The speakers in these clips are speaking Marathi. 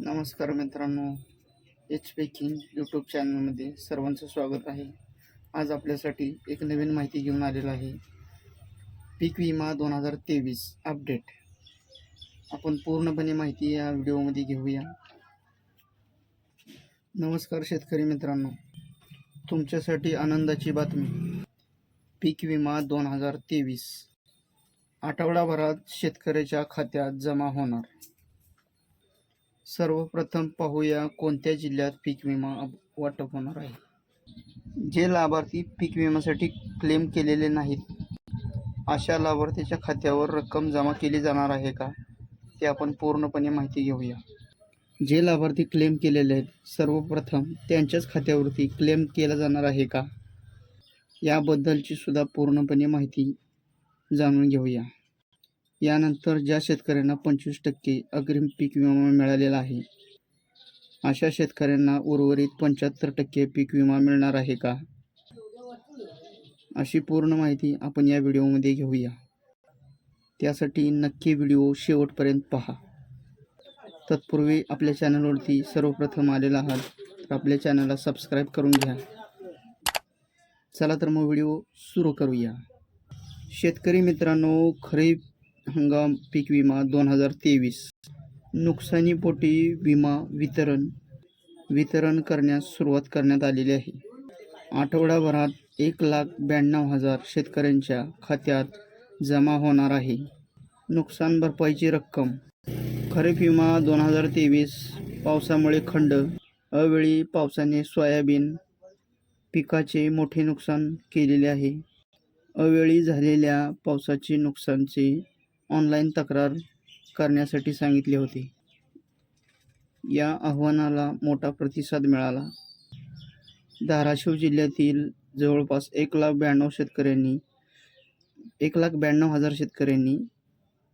नमस्कार मित्रांनो एच पेकिंग यूट्यूब चॅनलमध्ये सर्वांचं स्वागत आहे. आज आपल्यासाठी एक नवीन माहिती घेऊन आलेलं आहे. पीक विमा दोन हजार तेवीस अपडेट आपण पूर्णपणे माहिती या व्हिडिओमध्ये घेऊया. नमस्कार शेतकरी मित्रांनो तुमच्यासाठी आनंदाची बातमी. पीक विमा दोन हजार तेवीस. आठवडाभरात शेतकऱ्याच्या खात्यात जमा होणार. सर्वप्रथम पाहूया कोणत्या जिल्ह्यात पीक विमा वाटप होणार आहे. जे लाभार्थी पीक विम्यासाठी क्लेम केलेले नाहीत अशा लाभार्थीच्या खात्यावर रक्कम जमा केली जाणार आहे का? ते आपण पूर्णपणे माहिती घेऊया. जे लाभार्थी क्लेम केलेले आहेत सर्वप्रथम त्यांच्याच खात्यावरती क्लेम केला जाणार आहे का? याबद्दलची सुद्धा पूर्णपणे माहिती जाणून घेऊया. यानंतर ज्या शेतकऱ्यांना पंचवीस टक्के अग्रिम पीक विमा मिळालेला आहे अशा शेतकऱ्यांना उर्वरित पंच्याहत्तर टक्के पीक विमा मिळणार आहे का? अशी पूर्ण माहिती आपण या व्हिडिओमध्ये घेऊया. त्यासाठी नक्की व्हिडिओ शेवटपर्यंत पहा. तत्पूर्वी आपल्या चॅनलवरती सर्वप्रथम आलेला आहात तर आपल्या चॅनलला सबस्क्राईब करून घ्या. चला तर मग व्हिडिओ सुरू करूया. शेतकरी मित्रांनो खरीप हंगाम पीक विमा दोन हजार तेवीस. नुकसानीपोटी विमा वितरण वितरण करण्यास सुरुवात करण्यात आलेली आहे. आठवडाभरात एक लाख ब्याण्णव हजार शेतकऱ्यांच्या खात्यात जमा होणार आहे. नुकसान भरपाईची रक्कम. खरीप विमा दोन हजार तेवीस पावसामुळे खंड अवेळी पावसाने सोयाबीन पिकाचे मोठे नुकसान केलेले आहे. अवेळी झालेल्या पावसाचे नुकसानचे ऑनलाईन तक्रार करण्यासाठी सांगितले होते. या आव्हानाला मोठा प्रतिसाद मिळाला. धाराशिव जिल्ह्यातील जवळपास एक लाख ब्याण्णव शेतकऱ्यांनी एक लाख ब्याण्णव हजार शेतकऱ्यांनी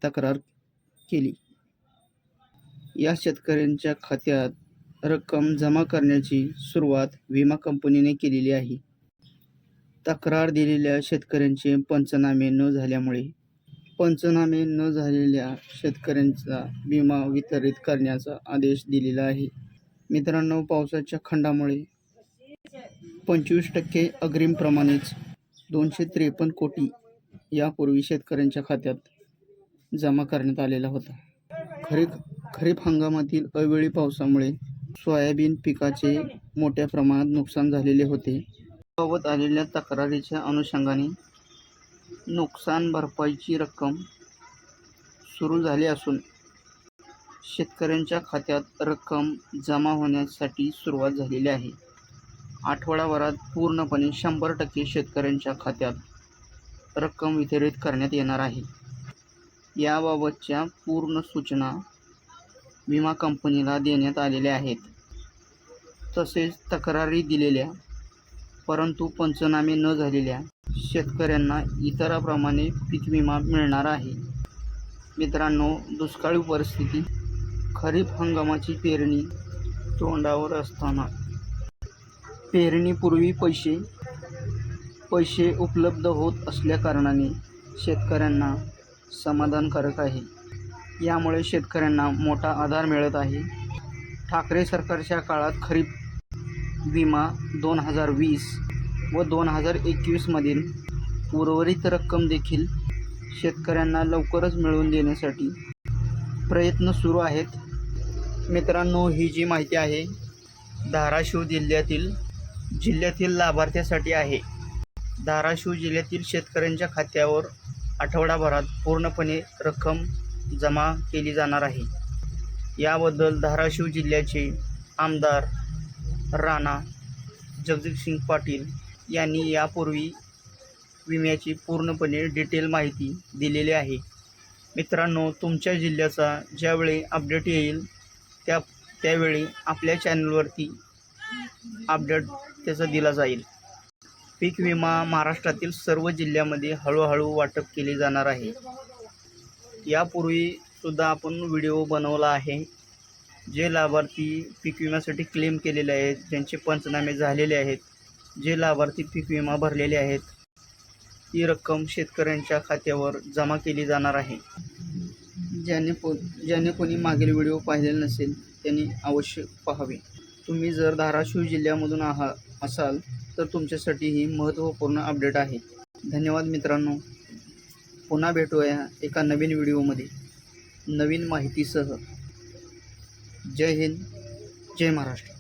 तक्रार केली. या शेतकऱ्यांच्या खात्यात रक्कम जमा करण्याची सुरुवात विमा कंपनीने केलेली आहे. तक्रार दिलेल्या शेतकऱ्यांचे पंचनामे न झाल्यामुळे पंचनामे न झालेल्या शेतकऱ्यांचा विमा वितरित करण्याचा आदेश दिलेला आहे. मित्रांनो पावसाच्या खंडामुळे पंचवीस टक्के अग्रिमप्रमाणेच दोनशे त्रेपन्न कोटी यापूर्वी शेतकऱ्यांच्या खात्यात जमा करण्यात आलेला होता. खरीप खरीप हंगामातील अवेळी पावसामुळे सोयाबीन पिकाचे मोठ्या प्रमाणात नुकसान झालेले होते. बाबत आलेल्या तक्रारीच्या अनुषंगाने नुकसान भरपाईची रक्कम सुरू झाली असून शेतकऱ्यांच्या खात्यात रक्कम जमा होण्यासाठी सुरुवात झालेली आहे. आठवडाभरात पूर्णपणे शंभर टक्के शेतकऱ्यांच्या खात्यात रक्कम वितरित करण्यात येणार आहे. याबाबतच्या पूर्ण सूचना विमा कंपनीला देण्यात आलेल्या आहेत. तसेच तक्रारी दिलेल्या परंतु पंचनामे न झालेल्या शेतकऱ्यांना इतराप्रमाणे पीक विमा मिळणार आहे. मित्रांनो दुष्काळी परिस्थिती खरीप हंगामाची पेरणी तोंडावर असताना. पेरणीपूर्वी पैसे पैसे उपलब्ध होत असल्याकारणाने शेतकऱ्यांना समाधानकारक आहे. यामुळे शेतकऱ्यांना मोठा आधार मिळत आहे. ठाकरे सरकारच्या काळात खरीप विमा दोन हजार वीस व दोन हजार एकवीसमधील उर्वरित रक्कम देखील शेतकऱ्यांना लवकरच मिळवून देण्यासाठी प्रयत्न सुरू आहेत. मित्रांनो ही जी माहिती आहे धाराशिव जिल्ह्यातील जिल्ह्यातील लाभार्थ्यासाठी आहे. धाराशिव जिल्ह्यातील शेतकऱ्यांच्या खात्यावर आठवडाभरात पूर्णपणे रक्कम जमा केली जाणार आहे. याबद्दल धाराशिव जिल्ह्याचे आमदार राणा जगजितसिंग पाटील यांनी यापूर्वी विम्याची पूर्णपणे डिटेल माहिती दिलेली आहे. मित्रांनो तुमच्या जिल्ह्याचा ज्यावेळी अपडेट येईल त्या त्यावेळी आपल्या चॅनलवरती अपडेट त्याचा दिला जाईल. पीक विमा महाराष्ट्रातील सर्व जिल्ह्यामध्ये हळूहळू वाटप केले जाणार आहे. यापूर्वी सुद्धा आपण व्हिडिओ बनवला आहे. जे लाभार्थी पीक विम्यासाठी क्लेम केलेले आहेत ज्यांचे पंचनामे झालेले आहेत जे लाभार्थी पीक विमा भरलेले आहेत ती रक्कम शेतकऱ्यांच्या खात्यावर जमा केली जाणार आहे. ज्याने को ज्याने कोणी मागील व्हिडिओ पाहिलेला नसेल त्यांनी अवश्य पाहावे. तुम्ही जर धाराशिव जिल्ह्यामधून आहात असाल तर तुमच्यासाठी ही महत्त्वपूर्ण अपडेट आहे. धन्यवाद मित्रांनो. पुन्हा भेटूया एका नवीन व्हिडिओमध्ये. नवीन माहितीसह. जय हिंद जय महाराष्ट्र.